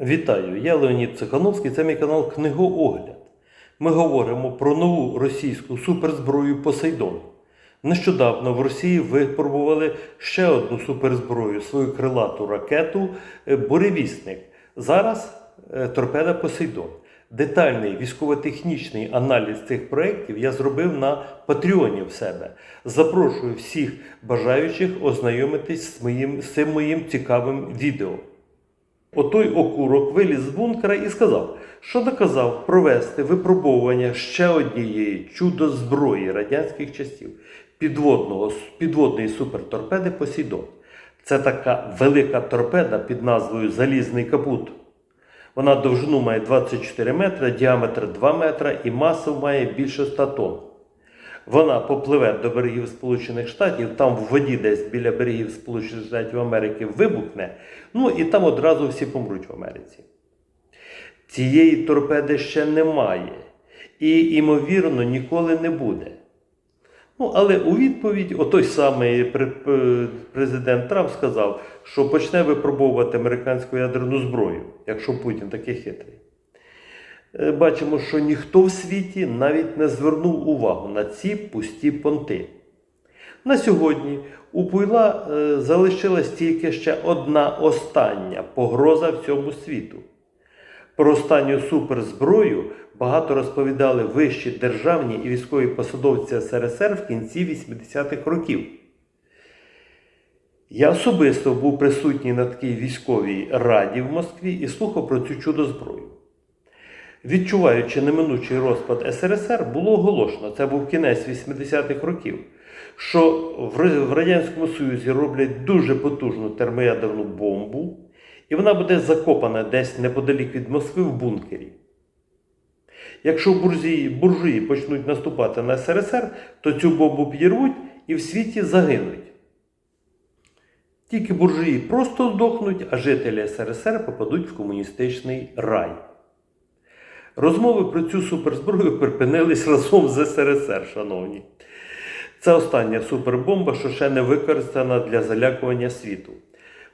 Вітаю, я Леонід Цихановський, це мій канал Книгоогляд. Ми говоримо про нову російську суперзброю Посейдон. Нещодавно в Росії випробували ще одну суперзброю, свою крилату ракету е, Буревісник. Зараз е, торпеда Посейдон. Детальний військово-технічний аналіз цих проєктів я зробив на Патреоні в себе. Запрошую всіх бажаючих ознайомитись з, моїм, з цим моїм цікавим відео. Отой окурок виліз з бункера і сказав, що наказав провести випробовування ще однієї чудо-зброї радянських часів підводного, підводної суперторпеди Посейдон. Це така велика торпеда під назвою Залізний капут. Вона довжину має 24 метри, діаметр 2 метра і масу має більше 100 тонн. Вона попливе до берегів Сполучених Штатів, там в воді десь біля берегів Сполучених Штатів Америки вибухне, ну і там одразу всі помруть в Америці. Цієї торпеди ще немає і, ймовірно, ніколи не буде. Ну, але у відповідь отой самий президент Трамп сказав, що почне випробовувати американську ядерну зброю, якщо Путін такий хитрий. Е, Бачимо, що ніхто в світі навіть не звернув увагу на ці пусті понти. На сьогодні у Пуйла е, залишилась тільки ще одна остання погроза всьому світу. Про останню суперзброю багато розповідали вищі державні і військові посадовці СРСР в кінці 80-х років. Я особисто був присутній на такій військовій раді в Москві і слухав про цю чудо-зброю. Відчуваючи неминучий розпад СРСР, було оголошено, це був кінець 80-х років, що в Радянському Союзі роблять дуже потужну термоядерну бомбу, і вона буде закопана десь неподалік від Москви в бункері. Якщо буржуї, буржуї почнуть наступати на СРСР, то цю бомбу підірвуть і в світі загинуть. Тільки буржуї просто здохнуть, а жителі СРСР попадуть в комуністичний рай. Розмови про цю суперзброю припинились разом з СРСР, шановні. Це остання супербомба, що ще не використана для залякування світу.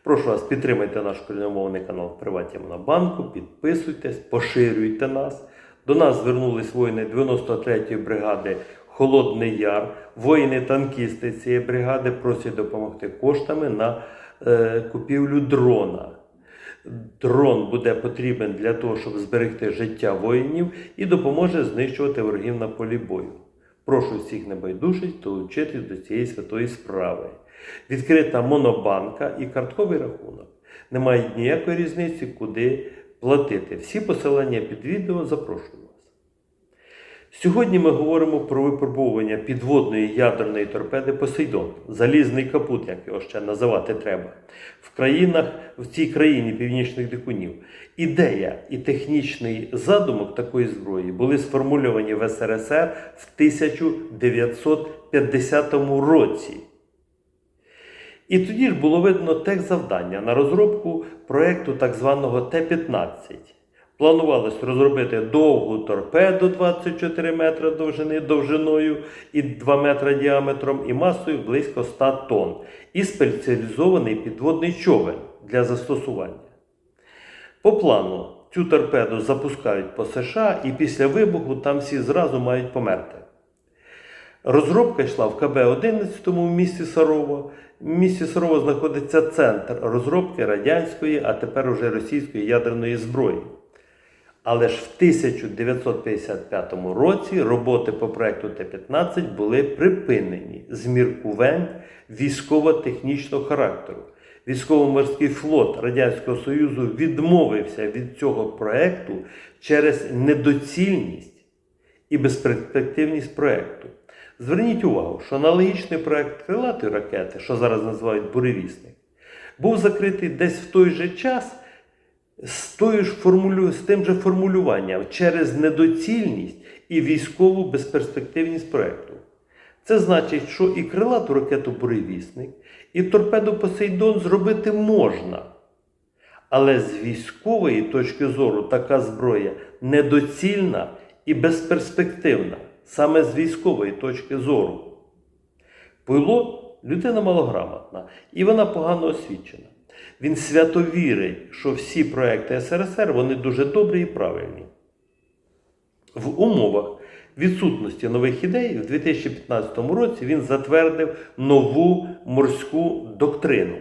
Прошу вас, підтримайте наш україномовний канал в Приваті Монобанку, підписуйтесь, поширюйте нас. До нас звернулись воїни 93-ї бригади Холодний Яр. Воїни-танкісти цієї бригади просять допомогти коштами на е, купівлю дрона. Дрон буде потрібен для того, щоб зберегти життя воїнів і допоможе знищувати ворогів на полі бою. Прошу всіх небайдужих долучитись до цієї святої справи. Відкрита монобанка і картковий рахунок. Немає ніякої різниці, куди платити. Всі посилання під відео запрошую вас. Сьогодні ми говоримо про випробовування підводної ядерної торпеди Посейдон, залізний капут, як його ще називати треба, в країнах, в цій країні північних дикунів. Ідея і технічний задумок такої зброї були сформульовані в СРСР в 1950 році. І тоді ж було видно текст завдання на розробку проєкту так званого Т-15. Планувалось розробити довгу торпеду 24 метри довжини довжиною і 2 метри діаметром і масою близько 100 тонн, і спеціалізований підводний човен для застосування. По плану цю торпеду запускають по США, і після вибуху там всі зразу мають померти. Розробка йшла в КБ-11 в місті Сарово. В місті Сарово знаходиться центр розробки радянської, а тепер уже російської ядерної зброї. Але ж в 1955 році роботи по проекту Т-15 були припинені з міркувань військово-технічного характеру. Військово-морський флот Радянського Союзу відмовився від цього проекту через недоцільність і безперспективність проекту. Зверніть увагу, що аналогічний проект крилатої ракети, що зараз називають буревісник, був закритий десь в той же час з, тою ж формулю... з тим же формулюванням через недоцільність і військову безперспективність проекту. Це значить, що і крилату ракету буревісник, і торпеду Посейдон зробити можна. Але з військової точки зору така зброя недоцільна і безперспективна, саме з військової точки зору. Пуйло людина малограмотна, і вона погано освічена. Він свято вірить, що всі проекти СРСР вони дуже добрі і правильні. В умовах відсутності нових ідей в 2015 році він затвердив нову морську доктрину.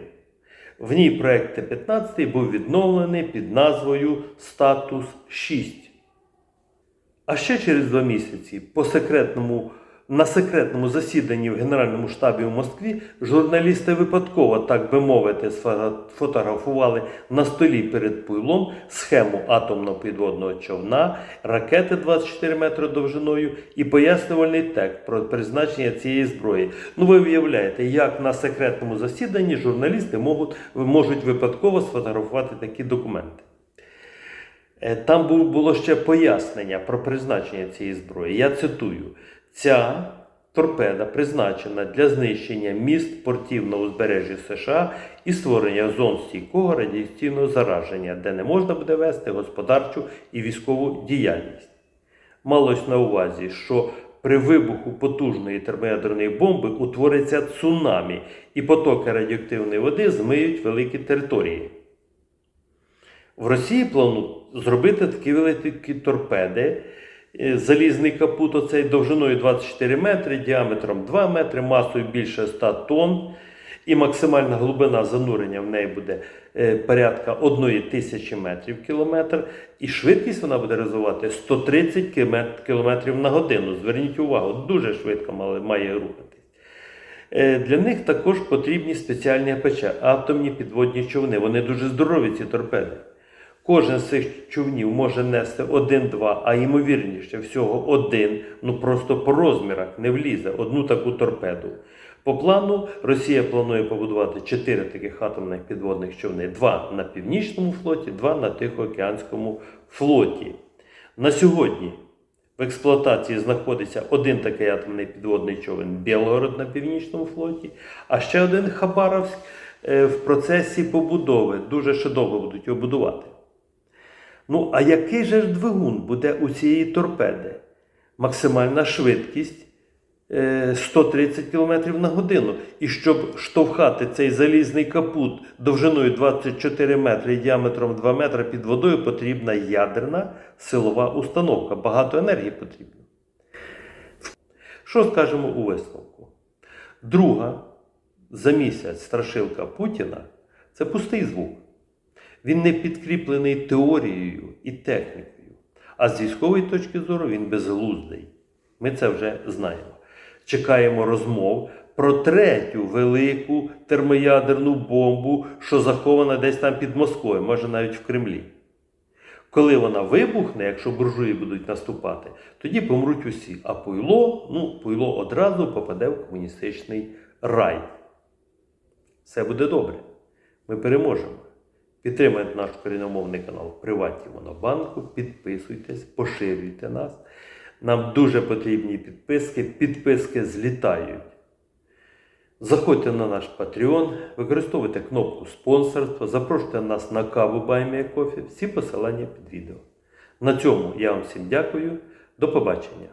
В ній проект Т-15 був відновлений під назвою Статус 6. А ще через два місяці по секретному, на секретному засіданні в Генеральному штабі у Москві журналісти випадково, так би мовити, сфотографували на столі перед пуйлом схему атомного підводного човна, ракети 24 метри довжиною і пояснювальний текст про призначення цієї зброї. Ну ви уявляєте, як на секретному засіданні журналісти можуть, можуть випадково сфотографувати такі документи. Е, Там було ще пояснення про призначення цієї зброї. Я цитую: ця торпеда призначена для знищення міст портів на узбережжі США і створення зон стійкого радіаційного зараження, де не можна буде вести господарчу і військову діяльність. Малось на увазі, що при вибуху потужної термоядерної бомби утвориться цунамі, і потоки радіоактивної води змиють великі території. В Росії планують зробити такі великі торпеди. Е, Залізний капут оцей довжиною 24 метри, діаметром 2 метри, масою більше 100 тонн. І максимальна глибина занурення в неї буде е, порядка 1 тисячі метрів кілометр. І швидкість вона буде розвивати 130 км на годину. Зверніть увагу, дуже швидко має рухатись. Е, Для них також потрібні спеціальні АПЧ, атомні підводні човни. Вони дуже здорові, ці торпеди. Кожен з цих човнів може нести один-два, а ймовірніше всього один, ну просто по розмірах не влізе одну таку торпеду. По плану Росія планує побудувати чотири таких атомних підводних човни: два на північному флоті, два на Тихоокеанському флоті. На сьогодні в експлуатації знаходиться один такий атомний підводний човен Білгород на північному флоті, а ще один Хабаровськ е, в процесі побудови. Дуже ще довго будуть його будувати. Ну, а який же ж двигун буде у цієї торпеди? Максимальна швидкість е, 130 км на годину. І щоб штовхати цей залізний капут довжиною 24 метри і діаметром 2 метри під водою, потрібна ядерна силова установка. Багато енергії потрібно. Що скажемо у висновку? Друга за місяць страшилка Путіна це пустий звук. Він не підкріплений теорією і технікою. А з військової точки зору він безглуздий. Ми це вже знаємо. Чекаємо розмов про третю велику термоядерну бомбу, що захована десь там під Москвою, може навіть в Кремлі. Коли вона вибухне, якщо буржуї будуть наступати, тоді помруть усі. А пуйло, ну, пуйло одразу попаде в комуністичний рай. Все буде добре. Ми переможемо. Підтримайте наш коріномовний канал Приватні Монобанку, підписуйтесь, поширюйте нас. Нам дуже потрібні підписки. Підписки злітають. Заходьте на наш Patreon, використовуйте кнопку спонсорства, запрошуйте нас на каву Баймія Кофі. Всі посилання під відео. На цьому я вам всім дякую. До побачення.